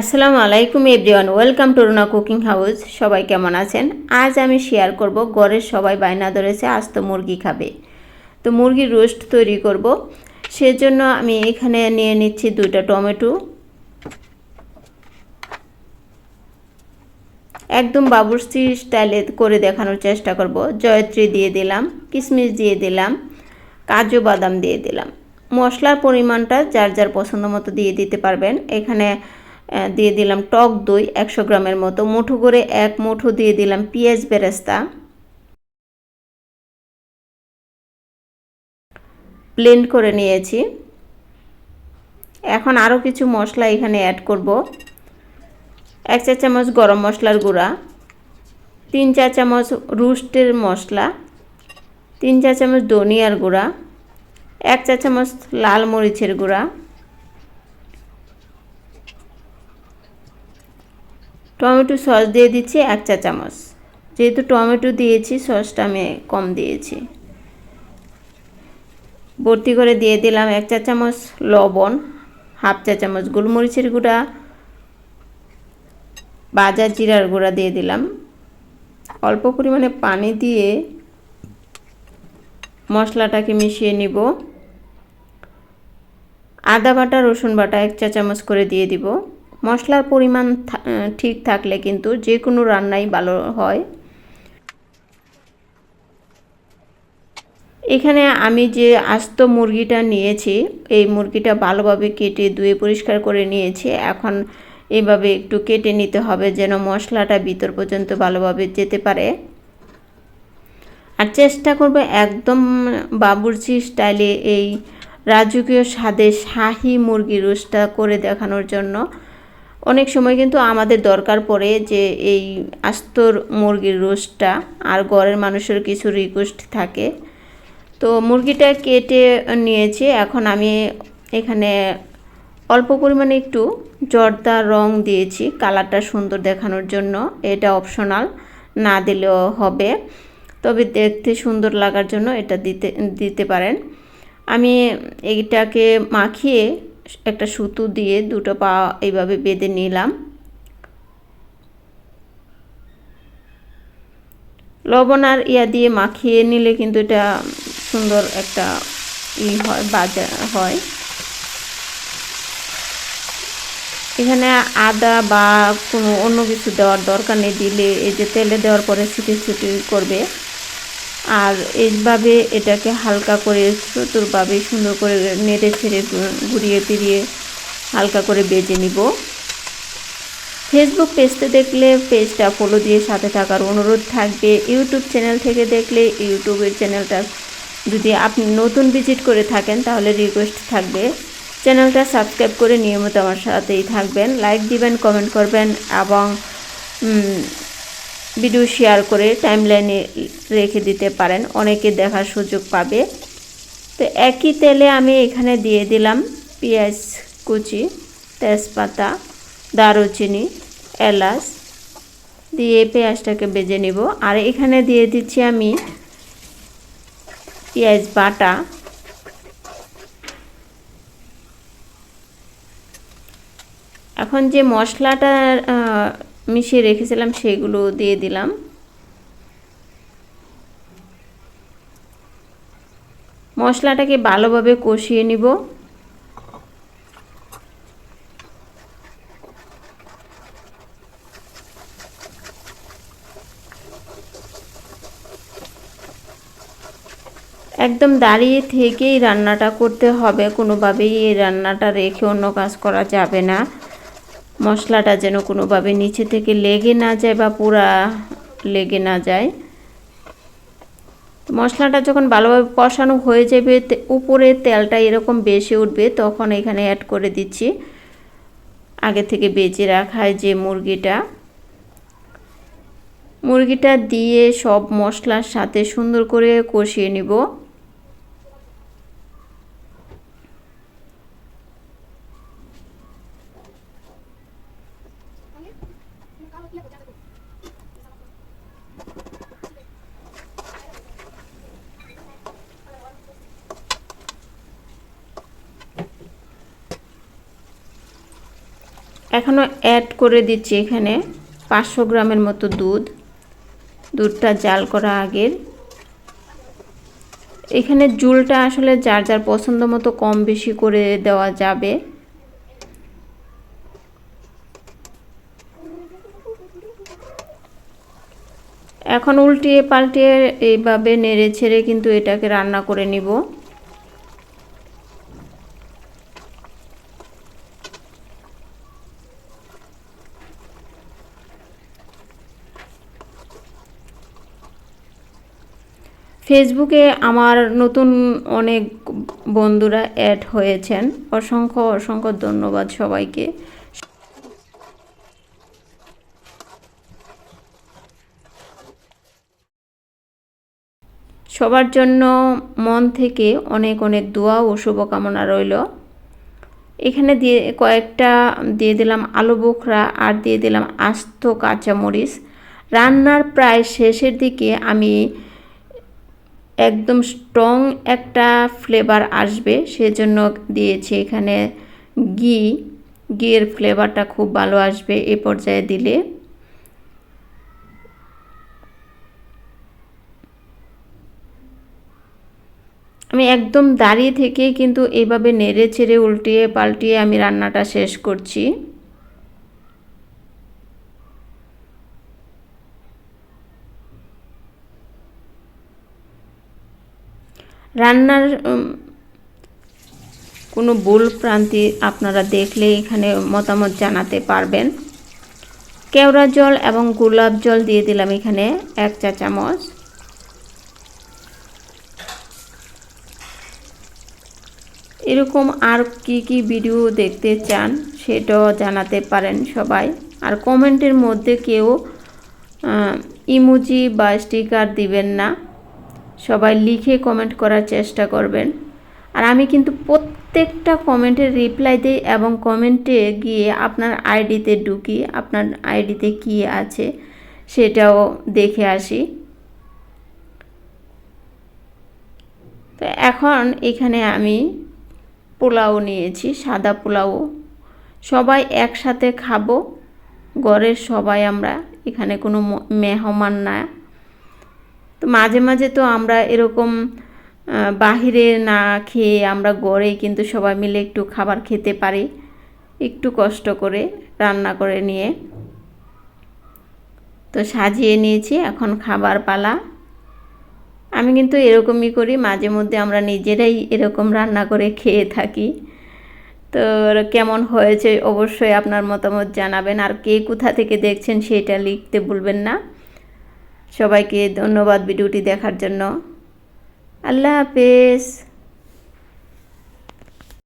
আসসালামু আলাইকুম everyone, welcome to Runa cooking house. সবাই কেমন আছেন? আজ আমি শেয়ার করব ঘরের সবাই বায়না ধরেছে আজ তো মুরগি খাবে। তো মুরগির রোস্ট তৈরি করব। সেজন্য আমি এখানে নিয়ে নিচ্ছি দুইটা টমেটো। একদম বাবুর্চি স্টাইলে করে দেখানোর চেষ্টা করব। জয়ত্রী দিয়ে দিলাম কিশমিশ দিয়ে দিলাম, কাজু বাদাম দিয়ে দিলাম। মশলার পরিমাণটা যার যার পছন্দ মতো দিয়ে দিতে পারবেন। এখানে দিয়ে দিলাম টক দই একশো গ্রামের মতো। মুঠো করে এক মুঠো দিয়ে দিলাম পেঁয়াজ বেরেস্তা। ব্লেন্ড করে নিয়েছি। এখন আরও কিছু মশলা এখানে অ্যাড করব। এক চা চামচ গরম মশলার গুঁড়া, তিন চা চামচ রুস্টের মশলা, তিন চা চামচ ধনিয়ার গুঁড়া, এক চা চামচ লাল মরিচের গুঁড়া টমেটো সস দিয়ে দিচ্ছি এক চা চামচ। যেহেতু টমেটো দিয়েছি, সসটা আমি কম দিয়েছি। ভর্তি করে দিয়ে দিলাম এক চা চামচ লবণ, হাফ চা চামচ গোলমরিচের গুঁড়া বাজার জিরার গুঁড়া দিয়ে দিলাম। অল্প পরিমাণে পানি দিয়ে মশলাটাকে মিশিয়ে নিব। আদা বাটা, রসুন বাটা এক চা চামচ করে দিয়ে দিব। মশলার পরিমাণ ঠিক থাকলে কিন্তু যে কোনো রান্নাই ভালো হয়। এখানে আমি যে আস্ত মুরগিটা নিয়েছি, এই মুরগিটা ভালোভাবে কেটে ধুয়ে পরিষ্কার করে নিয়েছি। এখন এভাবে একটু কেটে নিতে হবে যেন মশলাটা ভিতর পর্যন্ত ভালোভাবে যেতে পারে। আর চেষ্টা করব একদম বাবুর্চি স্টাইলে এই রাজকীয় স্বাদে শাহি মুরগি রোস্টটা করে দেখানোর জন্য। অনেক সময় কিন্তু আমাদের দরকার পড়ে যে এই আস্তর মুরগির রোস্টটা আর ঘরের মানুষের কিছু রিকোয়েস্ট থাকে। তো মুরগিটা কেটে নিয়েছি। এখন আমি এখানে অল্প পরিমাণে একটু জর্দা রং দিয়েছি। কালারটা সুন্দর দেখানোর জন্য এটা অপশনাল না দিলেও হবে। তবে দেখতে সুন্দর লাগার জন্য এটা দিতে দিতে পারেন। আমি এইটাকে মাখিয়ে একটা সুতো দিয়ে দুটো পা এইভাবে বেঁধে নিলাম। লবণ আর ইয়া দিয়ে মাখিয়ে নিলে কিন্তু এটা সুন্দর একটা ই হয়, বাজা হয়। এখানে আদা বা কোনো অন্য কিছু দেওয়ার দরকার নেই, দিলে এই যে তেলে দেওয়ার পরে ছুটি ছুটি করবে। আর এইভাবে এটাকে হালকা করে চতুরভাবে সুন্দর করে নেড়ে ছেড়ে ঘুরিয়ে ফিরিয়ে হালকা করে বেজে নিব। ফেসবুক পেজতে দেখলে পেজটা ফলো দিয়ে সাথে থাকার অনুরোধ থাকবে। ইউটিউব চ্যানেল থেকে দেখলে ইউটিউবের চ্যানেলটা যদি আপনি নতুন ভিজিট করে থাকেন তাহলে রিকোয়েস্ট থাকবে। চ্যানেলটা সাবস্ক্রাইব করে নিয়মিত আমার সাথেই থাকবেন। লাইক দিবেন কমেন্ট করবেন এবং ভিডিও শেয়ার করে টাইমলাইনে রেখে দিতে পারেন। অনেকে দেখার সুযোগ পাবে। তো একই তেলে আমি এখানে দিয়ে দিলাম পেঁয়াজ কুচি, তেজপাতা, দারুচিনি, এলাচ দিয়ে পেঁয়াজটাকে বেজে নিব। আর এখানে দিয়ে দিচ্ছি আমি পেঁয়াজ বাটা। এখন যে মশলাটা মিশিয়ে রেখেছিলাম, সেগুলো দিয়ে দিলাম। মশলাটাকে ভালোভাবে কষিয়ে নিব। একদম দাঁড়িয়ে থেকেই রান্নাটা করতে হবে, কোনোভাবেই এই রান্নাটা রেখে অন্য কাজ করা যাবে না। মশলাটা যেন কোনোভাবে নিচে থেকে লেগে না যায় বা পুরা লেগে না যায়। মশলাটা যখন ভালোভাবে কষানো হয়ে যাবে উপরে তেলটা এরকম বেশি উঠবে, তখন এখানে অ্যাড করে দিচ্ছি। আগে থেকে বেজে রাখায় যে মুরগিটা। মুরগিটা দিয়ে সব মশলার সাথে সুন্দর করে কষিয়ে নিব। এখনও অ্যাড করে দিচ্ছি এখানে পাঁচশো গ্রামের মতো দুধ। দুধটা জাল করা আগের। এখানে জুলটা আসলে যার যার পছন্দ মতো কম বেশি করে দেওয়া যাবে। এখন উল্টিয়ে পাল্টিয়ে এইভাবে নেড়ে ছেড়ে কিন্তু এটাকে রান্না করে নিব। ফেসবুকে আমার নতুন অনেক বন্ধুরা অ্যাড হয়েছেন। অসংখ্য অসংখ্য ধন্যবাদ সবাইকে। সবার জন্য মন থেকে অনেক অনেক দোয়া ও শুভকামনা রইল। এখানে দিয়ে কয়েকটা দিয়ে দিলাম আলু বোখরা আর দিয়ে দিলাম আস্ত কাঁচামরিচ। রান্নার প্রায় শেষের দিকে আমি একদম স্ট্রং একটা ফ্লেভার আসবে। সেজন্য দিয়েছি এখানে ঘি। ঘিয়ের ফ্লেভারটা খুব ভালো আসবে এ পর্যায়ে দিলে। আমি একদম দাঁড়িয়ে থেকে কিন্তু এভাবে নেড়ে ছেড়ে উল্টিয়ে পাল্টিয়ে আমি রান্নাটা শেষ করছি। রান্নার কোনো ভুল প্রান্তি আপনারা দেখলে এখানে মতামত জানাতে পারবেন। কেওড়া জল এবং গোলাপ জল দিয়ে দিলাম এখানে এক চা চামচ। এরকম আর কি কি ভিডিও দেখতে চান সেটাও জানাতে পারেন সবাই। আর কমেন্টের মধ্যে কেউ ইমোজি বা স্টিকার দিবেন না। সবাই লিখে কমেন্ট করার চেষ্টা করবেন। আর আমি কিন্তু প্রত্যেকটা কমেন্টের রিপ্লাই দিই এবং কমেন্টে গিয়ে আপনার আইডিতে ঢুকি, আপনার আইডিতে কি আছে সেটাও দেখে আসি। তো এখন এখানে আমি পোলাও নিয়েছি, সাদা পোলাও। সবাই একসাথে খাব। ঘরের সবাই আমরা, এখানে কোনো মেহমান না। তো মাঝে মাঝে তো আমরা এরকম বাহিরে না খেয়ে আমরা গড়ে কিন্তু সবাই মিলে একটু খাবার খেতে পারি, একটু কষ্ট করে রান্না করে নিয়ে। তো সাজিয়ে নিয়েছি এখন খাবার পালা। আমি কিন্তু এরকমই করি, মাঝে মধ্যে আমরা নিজেরাই এরকম রান্না করে খেয়ে থাকি। তো কেমন হয়েছে অবশ্যই আপনার মতামত জানাবেন, আর কে কোথা থেকে দেখছেন সেটা লিখতে ভুলবেন না। সবাইকে ধন্যবাদ ভিডিওটি দেখার জন্য। আল্লাহ হাফেজ।